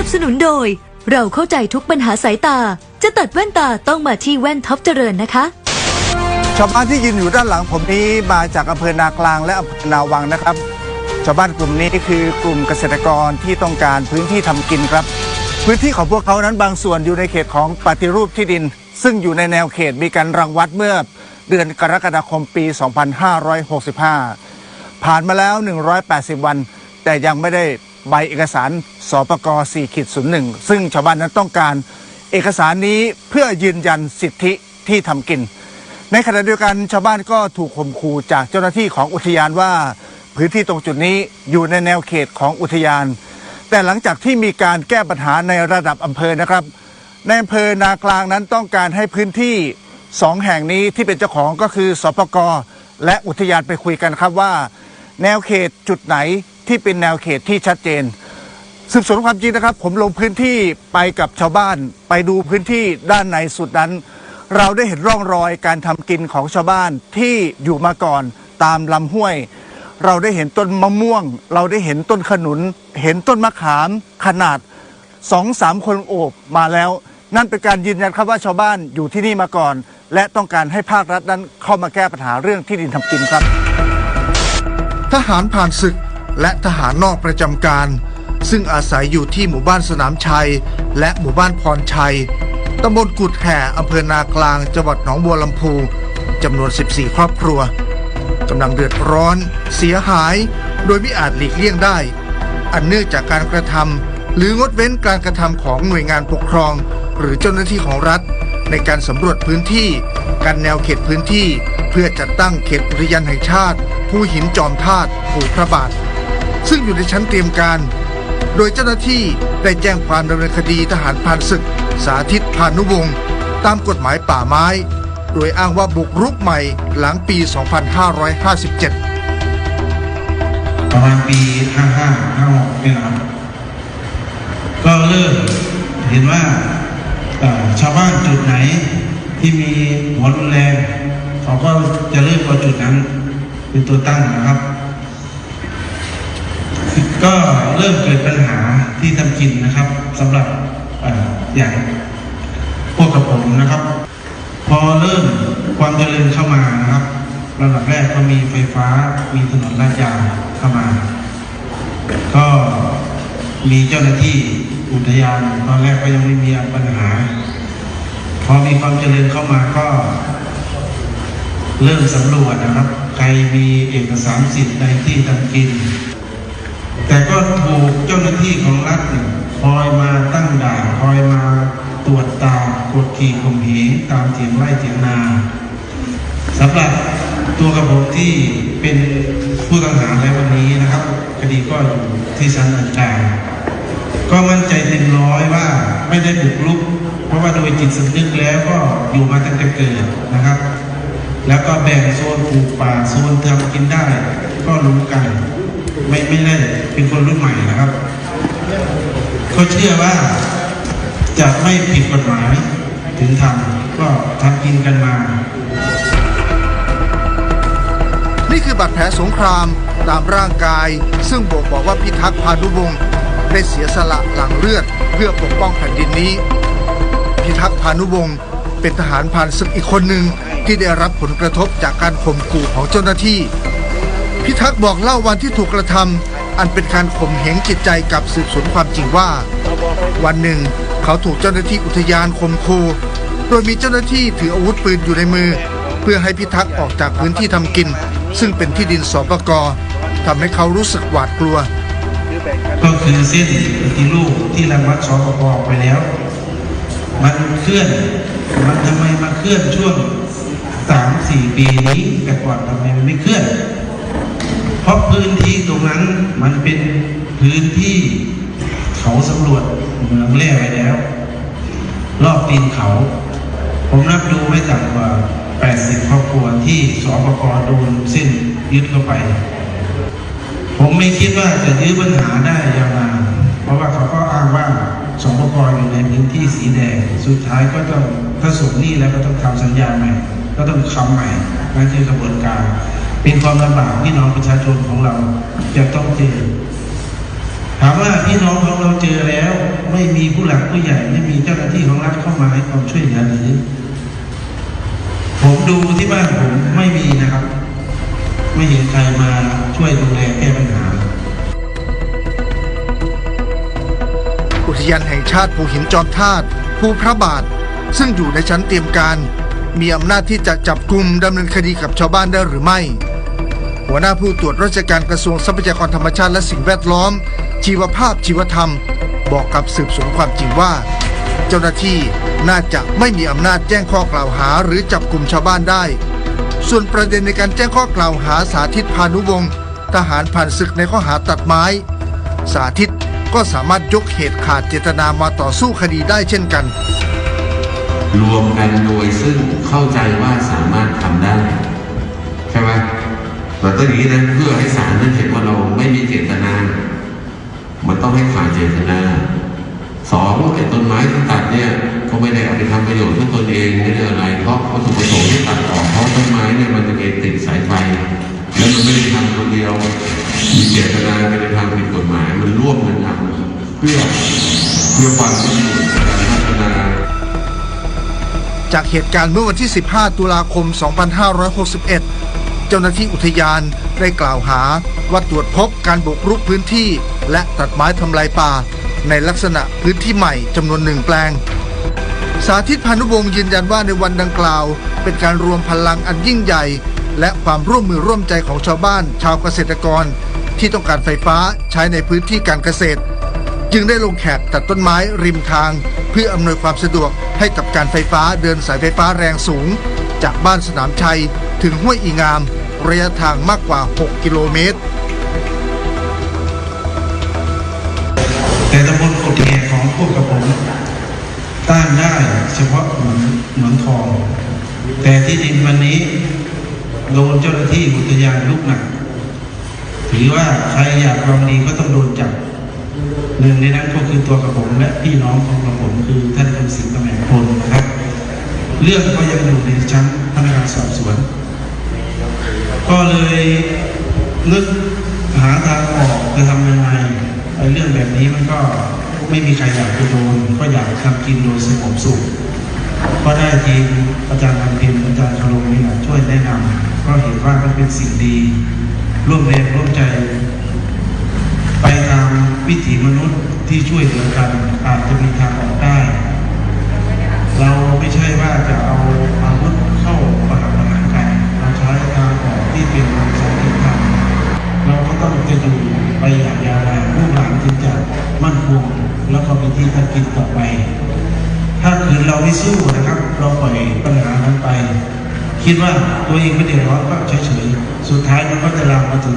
นับสนุนโดย เราเข้าใจทุกปัญหาสายตา จะตัดแว่นตาต้องมาที่แว่นท็อปเจริญนะคะ ชาวบ้านที่ยืนอยู่ด้านหลังผมนี้มาจากอำเภอนากลางและอำเภอนาวังนะครับ ชาวบ้านกลุ่มนี้คือกลุ่มเกษตรกรที่ต้องการพื้นที่ทำกินครับ พื้นที่ของพวกเขานั้นบางส่วนอยู่ในเขตของปฏิรูปที่ดิน ซึ่งอยู่ในแนวเขตมีการรังวัดเมื่อเดือนกรกฎาคมปี 2565 ผ่านมาแล้ว 180 วัน แต่ยังไม่ได้ ใบเอกสารสปก4ขีด01 ซึ่งชาวบ้านนั้นต้องการเอกสารนี้เพื่อยืนยันสิทธิที่ทำกิน ในขณะเดียวกันชาวบ้านก็ถูกข่มขู่จากเจ้าหน้าที่ของอุทยานว่า พื้นที่ตรงจุดนี้อยู่ในแนวเขตของอุทยาน แต่หลังจากที่มีการแก้ปัญหาในระดับอำเภอนะครับในอำเภอนากลางนั้นต้องการให้พื้นที่สองแห่งนี้ที่เป็นเจ้าของก็คือสปกและอุทยานไปคุยกันครับว่า แนวเขตจุดไหน ที่เป็นแนวเขตที่ชัดเจนสืบสวนความจริงนะครับ ผมลงพื้นที่ไปกับชาวบ้าน ไปดูพื้นที่ด้านในสุดนั้น เราได้เห็นร่องรอยการทำกินของชาวบ้านที่อยู่มาก่อนตามลำห้วย เราได้เห็นต้นมะม่วง เราได้เห็นต้นขนุน เห็นต้นมะขามขนาดสองสามคนโอบมาแล้ว นั่นเป็นการยืนยันครับว่าชาวบ้านอยู่ที่นี่มาก่อน และต้องการให้ภาครัฐนั้นเข้ามาแก้ปัญหาเรื่องที่ดินทำกินครับ ทหารผ่านศึก และทหารนอกประจำการ ซึ่งอาศัยอยู่ที่หมู่บ้านสนามชัย และหมู่บ้านพรชัยตำบลกุดแห่อำเภอนากลางจังหวัดหนองบัวลำพูจำนวน 14 ครอบครัวกำลังเดือดร้อน เสียหาย โดยไม่อาจหลีกเลี่ยงได้ อันเนื่องจากการกระทำหรืองดเว้นการกระทำของหน่วยงานปกครอง หรือเจ้าหน้าที่ของรัฐ ในการสำรวจพื้นที่การแนวเขตพื้นที่ เพื่อจัดตั้งเขตอุทยานแห่งชาติ ผู้หินจอมธาตุภูพระบาท ซึ่งอยู่ในชั้นเตรียมการ โดยเจ้าหน้าที่ได้แจ้งความดำเนินคดีทหารพรานศึก สาธิตพานุวงศ์ตามกฎหมายป่าไม้ โดยอ้างว่าบุกรุกใหม่หลังปี 2557 ประมาณปี 55 56นี่นะครับ ก็เริ่มเห็นว่าชาวบ้านจุดไหนที่มีหัวรุนแรงเขาก็จะเริ่มเอาจุดนั้นเป็นตัวตั้งนะครับ ก็เริ่มเกิดปัญหาที่ทำกินนะครับสำหรับอออย่างพวกกับผมนะครับ พอเริ่มความเจริญเข้ามานะครับระดับแรกก็มีไฟฟ้ามีถนนลาดยางเข้ามา ก็มีเจ้าหน้าที่อุทยานตอนแรกก็ยังไม่มีปัญหา พอมีความเจริญเข้ามาก็ เริ่มสำรวจนะครับ ใครมีเอกสารสิทธิ์ในที่ทำกิน แต่ก็ถูกเจ้าหน้าที่ของรัฐคอยมาตั้งด่านคอยมาตรวจตากดขี่ข่มเหงตามเถียงไร่เถียงนาสำหรับตัวกับผมที่เป็นผู้ต้องหาในวันนี้นะครับ คดีก็อยู่ที่ชั้นอัยการก็มั่นใจเต็มร้อยว่าไม่ได้บุกรุก เพราะว่าโดยจิตสำนึกแล้วก็อยู่มาตั้งแต่เกิดนะครับ แล้วก็แบ่งโซนปลูกป่าโซนทำกินได้ ก็รู้กัน ไม่ไม่ได้เป็นคนรุ่นใหม่นะครับเขาเชื่อว่าจะไม่ผิดกฎหมาย ถึงทำก็ทำกินกันมา นี่คือบาดแผลสงครามตามร่างกาย ซึ่งบอกบอกว่าพิทักษ์พานุวงศ์ได้เสียสละหลังเลือดเพื่อปกป้องแผ่นดินนี้ พิทักษ์พานุวงศ์เป็นทหารผ่านศึกอีกคนหนึ่งที่ได้รับผลกระทบจากการข่มขู่ของเจ้าหน้าที่ พิทักษ์บอกเล่าวันที่ถูกกระทำอันเป็นการข่มเหงจิตใจกับสืบสวนความจริงว่า วันหนึ่ง เขาถูกเจ้าหน้าที่อุทยานข่มขู่โดยมีเจ้าหน้าที่ถืออาวุธปืนอยู่ในมือ เพื่อให้พิทักษ์ออกจากพื้นที่ทำกิน ซึ่งเป็นที่ดินสปกทำให้เขารู้สึกหวาดกลัว ก็คือเส้นปฏิรูปที่รังวัดสปปออกไปแล้ว มันเคลื่อนมันทำไมมาเคลื่อนช่วงสามสี่ปีนี้แต่ก่อนทำไมมันไม่เคลื่อน เพราะพื้นที่ตรงนั้นมันเป็นพื้นที่เขาสำรวจเมืองแร่ไว้แล้ว รอบตีนเขา ผมนับดูไม่ต่ำกว่า 80 ครอบครัวที่สปกโดนเส้นยึดเข้าไป ผมไม่คิดว่าจะยื้อปัญหาได้ยาวนานเพราะว่าเขาก็อ้างว่าสปกอยู่ในพื้นที่สีแดง สุดท้ายก็ต้องถ้าส่งหนี้แล้วก็ต้องทำสัญญาใหม่ ก็ต้องคำใหม่นั่นคือกระบวนการ เป็นความลำบากพี่น้องประชาชนของเราจะต้องเจอถามว่าพี่น้องของเราเจอแล้ว ไม่มีผู้หลักผู้ใหญ่ไม่มีเจ้าหน้าที่ของรัฐเข้ามาให้ความช่วยเหลือหรือผมดูที่บ้านผมไม่มีนะครับ ไม่เห็นใครมาช่วยดูแลแก้ปัญหา อุทยานแห่งชาติภูหินจอมธาตุภูพระบาท ซึ่งอยู่ในชั้นเตรียมการ มีอำนาจที่จะจับกลุ่มดำเนินคดีกับชาวบ้านได้หรือไม่ หัวหน้าผู้ตรวจราชการกระทรวงทรัพยากรธรรมชาติและสิ่งแวดล้อม ชีวภาพชีวธรรม บอกกับสืบสวนความจริงว่า เจ้าหน้าที่น่าจะไม่มีอำนาจแจ้งข้อกล่าวหาหรือจับกลุ่มชาวบ้านได้ ส่วนประเด็นในการแจ้งข้อกล่าวหาสาธิตพานุวงศ์ทหารผ่านศึกในข้อหาตัดไม้ สาธิตก็สามารถยกเหตุขาดเจตนามาต่อสู้คดีได้เช่นกัน รวมกันโดยซึ่งเข้าใจว่าสามารถทำได้ ใช่ไหม มันต้องอย่างนี้นะเพื่อให้ศาลนั้นเห็นว่าเราไม่มีเจตนา มันต้องให้ขาดเจตนาสองไอ้ต้นไม้ที่ตัดเนี่ยก็ไม่ได้เอาไปทำประโยชน์เพื่อตนเองไม่ได้อะไรเพราะวัตถุประสงค์ที่ตัดออกเพราะต้นไม้เนี่ยมันจะไปติดสายไฟแล้วมันไม่ได้ทำคนเดียวมีเจตนาไม่ได้ทำผิดกฎหมายมันร่วมกันทำเพื่อเพื่อความสมบูรณ์การพัฒนาจากเหตุการณ์เมื่อวันที่ 15 ตุลาคม 2561 เจ้าหน้าที่อุทยานได้กล่าวหาว่าตรวจพบการบุกรุกพื้นที่ และตัดไม้ทำลายป่า ในลักษณะพื้นที่ใหม่จำนวนหนึ่งแปลง สาธิตพานุวงศ์ยืนยันว่าในวันดังกล่าว เป็นการรวมพลังอันยิ่งใหญ่ และความร่วมมือร่วมใจของชาวบ้าน ชาวเกษตรกร ที่ต้องการไฟฟ้าใช้ในพื้นที่การเกษตร จึงได้ลงแขกตัดต้นไม้ริมทาง เพื่ออำนวยความสะดวกให้กับการไฟฟ้าเดินสายไฟฟ้าแรงสูง จากบ้านสนามชัยถึงห้วยอีงาม ระยะทางมากกว่า 6 กิโลเมตร แต่ตำบลกฎแห่ของพวกกระผมต้านได้เฉพาะเหมือนเหมือนทอง แต่ที่ดินวันนี้โดนเจ้าหน้าที่อุทยานลุกหนักถือว่าใครอยากความดีก็ต้องโดนจับหนึ่งในนั้นก็คือตัวกระผมและพี่น้องของกระผมคือท่านคำสิงห์ตำแหน่งพลนะครับ เรื่องก็ยังอยู่ในชั้นพนักงานสอบสวน ก็เลยนึกหาทางออกจะทำยังไงไอ้เรื่องแบบนี้มันก็ไม่มีใครอยากจะโดนก็อยากทำกินโดยสงบสุขก็ได้ทีมอาจารย์พันเพ็ญอาจารย์ชลมนี่แหละช่วยแนะนำก็เห็นว่ามันเป็นสิ่งดี ร่วมแรงร่วมใจ ไปตามวิถีมนุษย์ที่ช่วยเหลือกันอาจจะมีทางออกได้ เราไม่ใช่ว่าจะเอาอาวุธเข้าประหัตประหารกัน เราใช้ทางออกที่เป็นสันติธรรมเราก็ต้องจะอยู่ไปอย่างยาวนานลูกหลานจึงจะมั่นคงแล้วก็เป็นที่ทันกินต่อไป ถ้าคืนเราไม่สู้นะครับ เราปล่อยปัญหานั้นไป คิดว่าตัวเองไม่เดือดร้อนก็เฉยๆ สุดท้ายมันก็จะลามมาถึง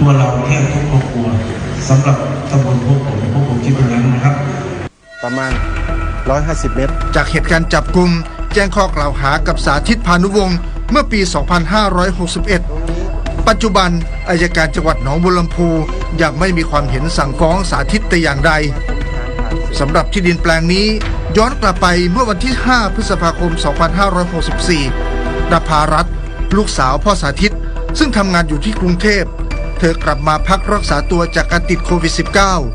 ตัวเราแทบทุกครอบครัวสำหรับตำบลพวกผมพวกผมคิดอย่างนั้นนะครับ ประมาณ 150 เมตร จากเหตุการณ์จับกลุ่มแจ้งข้อกล่าวหากับสาธิตพานุวงศ์เมื่อปี 2561 ปัจจุบันอายการจังหวัดหนองบัวลำพูยังไม่มีความเห็นสั่งฟ้องสาธิตแต่อย่างใดสำหรับที่ดินแปลงนี้ ย้อนกลับไปเมื่อวันที่ 5 พฤษภาคม 2564นภารัตลูกสาวพ่อสาธิต ซึ่งทำงานอยู่ที่กรุงเทพ เธอกลับมาพักรักษาตัวจากการติดโควิด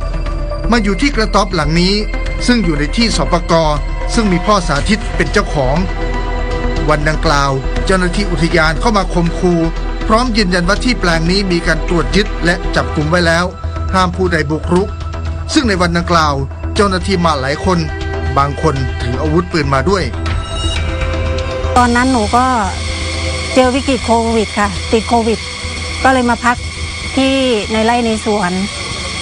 -19 มาอยู่ที่กระต๊อบหลังนี้ ซึ่งอยู่ในที่สปกซึ่งมีพ่อสาธิตเป็นเจ้าของ วันดังกล่าว เจ้าหน้าที่อุทยานเข้ามาคมคูพร้อมยืนยันว่าที่แปลงนี้มีการตรวจยึดและจับกลุ่มไว้แล้ว ห้ามผู้ใดบุกรุก ซึ่งในวันดังกล่าว เจ้าหน้าที่มาหลายคน บางคนถืออาวุธปืนมาด้วย ตอนนั้นหนูก็เจอวิกฤตโควิดค่ะ ติดโควิด ก็เลยมาพักที่ในไร่ในสวน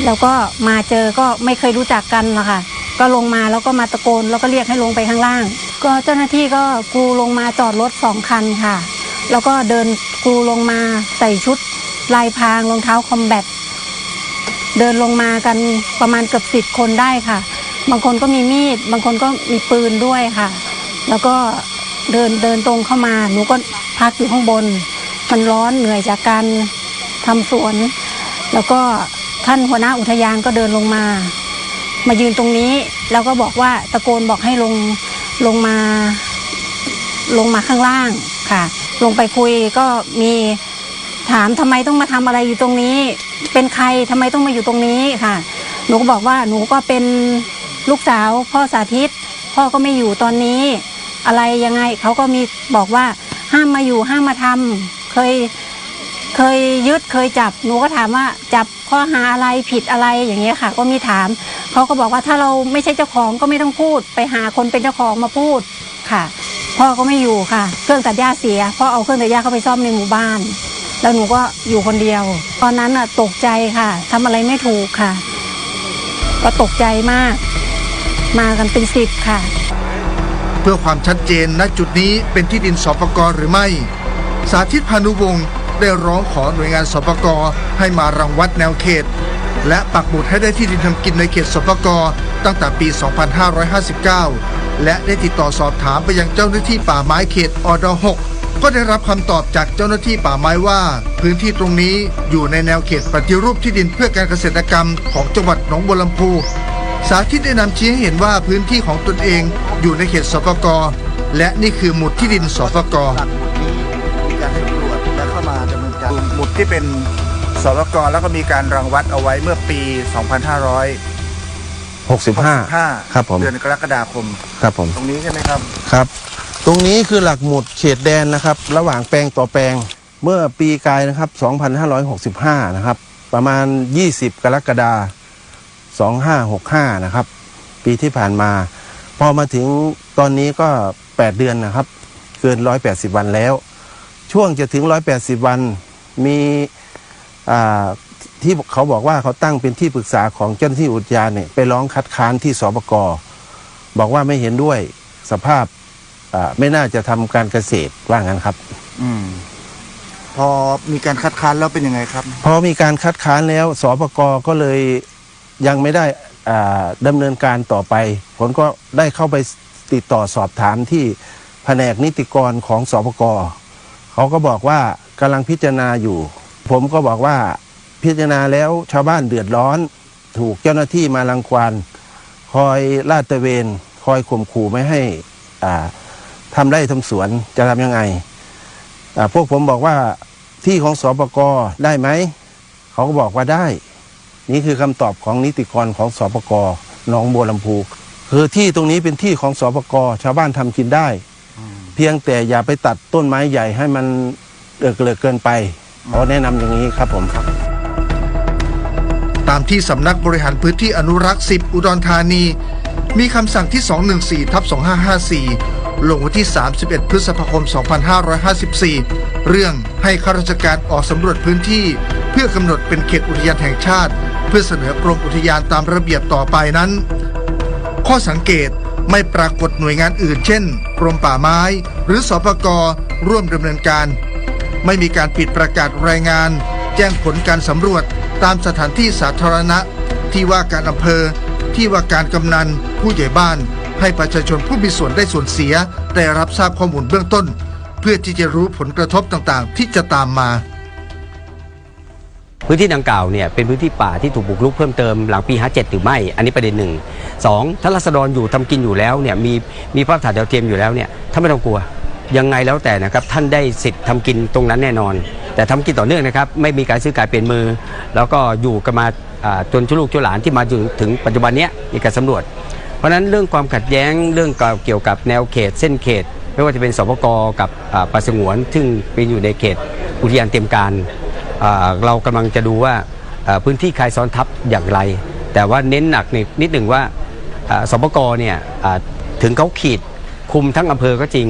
แล้วก็มาเจอก็ไม่เคยรู้จักกันนะคะก็ลงมาแล้วก็มาตะโกนแล้วก็เรียกให้ลงไปข้างล่าง ก็เจ้าหน้าที่ก็กรูลงมาจอดรถสองคันค่ะ แล้วก็เดินกรูลงมาใส่ชุดลายพรางรองเท้าคอมแบทเดินลงมากันประมาณเกือบสิบคนได้ค่ะ บางคนก็มีมีด บางคนก็มีปืนด้วยค่ะ แล้วก็เดินเดินตรงเข้ามา หนูก็พักอยู่ข้างบน มันร้อนเหนื่อยจากการทำสวน แล้วก็ท่านหัวหน้าอุทยานก็เดินลงมา มายืนตรงนี้ แล้วก็บอกว่าตะโกนบอกให้ลงลงมา ลงมาข้างล่างค่ะ ลงไปคุยก็มีถามทำไมต้องมาทำอะไรอยู่ตรงนี้ เป็นใครทำไมต้องมาอยู่ตรงนี้ค่ะ หนูก็บอกว่าหนูก็เป็น ลูกสาวพ่อสาธิต พ่อก็ไม่อยู่ตอนนี้ อะไรยังไงเขาก็มีบอกว่าห้ามมาอยู่ห้ามมาทำเคยเคยยึดเคยจับหนูก็ถามว่าจับข้อหาอะไรผิดอะไรอย่างเงี้ยค่ะ ก็มีถามเขาก็บอกว่าถ้าเราไม่ใช่เจ้าของก็ไม่ต้องพูด ไปหาคนเป็นเจ้าของมาพูดค่ะ พ่อก็ไม่อยู่ค่ะ เครื่องตัดหญ้าเสียพ่อเอาเครื่องตัดหญ้าเข้าไปซ่อมในหมู่บ้าน แล้วหนูก็อยู่คนเดียว ตอนนั้นน่ะตกใจค่ะทำอะไรไม่ถูกค่ะ ก็ตกใจมาก มากันเป็นสิบค่ะ เพื่อความชัดเจนณจุดนี้เป็นที่ดินสปกรหรือไม่ สาธิตพานุวงศ์ได้ร้องขอหน่วยงานสปกให้มารังวัดแนวเขต และปักหมุดให้ได้ที่ดินทำกินในเขตสปกตั้งแต่ปี 2559 และได้ติดต่อสอบถามไปยังเจ้าหน้าที่ป่าไม้เขตอด6ก็ได้รับคำตอบจากเจ้าหน้าที่ป่าไม้ว่า พื้นที่ตรงนี้อยู่ในแนวเขตปฏิรูปที่ดินเพื่อการเกษตรกรรมของจังหวัดหนองบัวลำพู สาธิตได้นำชี้ให้เห็นว่าพื้นที่ของตนเองอยู่ในเขตสปกและนี่คือหมุดที่ดินสปกมีการให้ตรวจและเข้ามาดำเนินการหมุดที่เป็นสปกแล้วก็มีการรังวัดเอาไว้เมื่อปี 2565 65 ครับผมเดือนกรกฎาคม ครับผมตรงนี้ใช่ไหมครับครับ ตรงนี้คือหลักหมุดเขตแดนนะครับ ระหว่างแปลงต่อแปลงเมื่อปีกายนะครับ 2565 นะครับ ประมาณ 20 กรกฎาคม 2565 นะครับ ปีที่ผ่านมา พอมาถึงตอนนี้ก็ 8 เดือนนะครับ เกิน 180 วันแล้ว ช่วงจะถึง 180 วันมีอ่าที่เขาบอกว่าเขาตั้งเป็นที่ปรึกษาของเจ้าหน้าที่อุทยานเนี่ยไปร้องคัดค้านที่สบกบอกว่าไม่เห็นด้วยสภาพอ่าไม่น่าจะทำการเกษตรว่างั้นครับ อืมพอมีการคัดค้านแล้วเป็นยังไงครับ พอมีการคัดค้านแล้วสปกก็เลย ยังไม่ได้ดำเนินการต่อไปผลก็ได้เข้าไปติดต่อสอบถามที่แผนกนิติกรของสปกเขาก็บอกว่ากำลังพิจารณาอยู่ ผมก็บอกว่าพิจารณาแล้วชาวบ้านเดือดร้อน ถูกเจ้าหน้าที่มารังควานคอยลาดตระเวน คอยข่มขู่ไม่ให้ทำไร่ทำสวนจะทำยังไงพวกผมบอกว่าที่ของสปกได้ไหม เขาก็บอกว่าได้ นี่คือคำตอบของนิติกรของสปกหนองบัวลำพู คือที่ตรงนี้เป็นที่ของสปกชาวบ้านทำกินได้ เพียงแต่อย่าไปตัดต้นไม้ใหญ่ให้มันเดือกเลือกเกินไปเขาแนะนำอย่างนี้ครับผมตามที่สำนักบริหารพื้นที่อนุรักษ์ 10 อุดรธานี มีคำสั่งที่ 214ทับ2554 ลงวันที่ 31 พฤษภาคม 2554 เรื่องให้ข้าราชการออกสำรวจพื้นที่ เพื่อกำหนดเป็นเขตอุทยานแห่งชาติ เพื่อเสนอกรมอุทยานตามระเบียบต่อไปนั้น ข้อสังเกตไม่ปรากฏหน่วยงานอื่น เช่น กรมป่าไม้ หรือสปกร่วมดำเนินการ ไม่มีการปิดประกาศรายงาน แจ้งผลการสำรวจตามสถานที่สาธารณะ ที่ว่าการอำเภอ ที่ว่าการกำนัน ผู้ใหญ่บ้าน ให้ประชาชนผู้มีส่วนได้ส่วนเสีย ได้รับทราบข้อมูลเบื้องต้น เพื่อที่จะรู้ผลกระทบต่างๆ ที่จะตามมา พื้นที่ดังกล่าวเนี่ยเป็นพื้นที่ป่าที่ถูกบุกรุกเพิ่มเติมหลังปี 57 หรือไม่ อันนี้ประเด็นหนึ่งสองถ้ารัษฎรอยู่ทำกินอยู่แล้วเนี่ยมีมีภาพถ่ายดาวเทียมอยู่แล้วเนี่ยท่านไม่ต้องกลัวยังไงแล้วแต่นะครับท่านได้สิทธิ์ทำกินตรงนั้นแน่นอน แต่ทำกินต่อเนื่องนะครับไม่มีการซื้อขายเปลี่ยนมือ แล้วก็อยู่กันมาจนชุลูกชุหลานที่มาถึงถึงปัจจุบันนี้มีการสำรวจ เพราะนั้นเรื่องความขัดแย้งเรื่องเกี่ยวกับแนวเขต เส้นเขต ไม่ว่าจะเป็นสปกกับป่าสงวน ซึ่งเป็นอยู่ในเขตอุทยานเตรียมการเรากำลังจะดูว่าพื้นที่ใครซ้อนทับอย่างไร แต่ว่าเน้นหนักนิดหนึ่งว่าสปกเนี่ยถึงเขาขีดคุมทั้งอำเภอก็จริง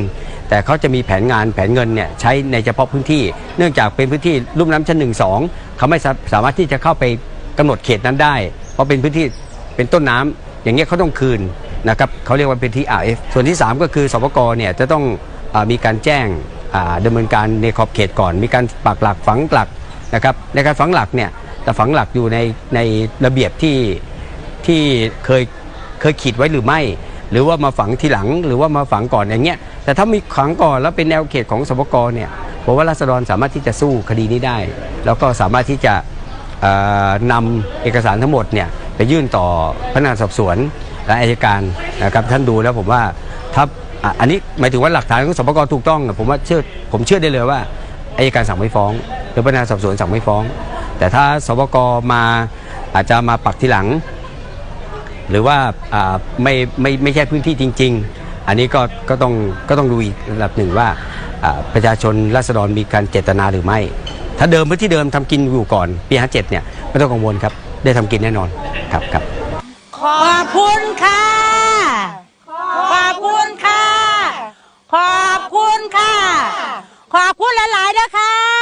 แต่เขาจะมีแผนงานแผนเงินเนี่ยใช้ในเฉพาะพื้นที่ เนื่องจากเป็นพื้นที่ลุ่มน้ำชั้นหนึ่งสองเขาไม่สามารถที่จะเข้าไปกำหนดเขตนั้นได้ เพราะเป็นพื้นที่เป็นต้นน้ำ อย่างเงี้ยเขาต้องคืนนะครับเขาเรียกว่าเป็นที่ RF ส่วนที่ 3 ก็คือสปกเนี่ยจะต้องอมีการแจ้งอ่าดำเนินการในขอบเขตก่อน มีการปักหลักฝังหลักนะครับในการฝังหลักเนี่ยแต่ฝังหลักอยู่ในในระเบียบที่ที่เคยเคยขีดไว้หรือไม่ หรือว่ามาฝังทีหลังหรือว่ามาฝังก่อนอย่างเงี้ยแต่ถ้ามีฝังก่อนแล้วเป็นแนวเขตของสปกเนี่ยผมว่าราษฎรสามารถที่จะสู้คดีนี้ได้ แล้วก็สามารถที่จะเอ่อนำเอกสารทั้งหมดเนี่ย ไปยื่นต่อพนักงานสอบสวนและอายการนะครับท่านดูแล้วผมว่าถ้าอันนี้หมายถึงว่าหลักฐานของสปกถูกต้องผมว่าเชื่อผมเชื่อได้เลยว่าอายการสั่งไม่ฟ้องหรือพนักงานสอบสวนสั่งไม่ฟ้อง แต่ถ้าสวกมาอาจจะมาปักทีหลัง หรือว่าไม่ไม่ไม่ใช่พื้นที่จริง ๆ อันนี้ก็ก็ต้องก็ต้องดูอีกระดับหนึ่งว่าประชาชนราษฎรมีการเจตนาหรือไม่ ถ้าเดิมพื้นที่เดิมทำกินอยู่ก่อนปี 57 เนี่ยไม่ต้องกังวลครับ ได้ทำกินแน่นอนครับครับขอบคุณค่ะ ขอบคุณค่ะ ขอบคุณค่ะ ขอบคุณหลายๆนะคะ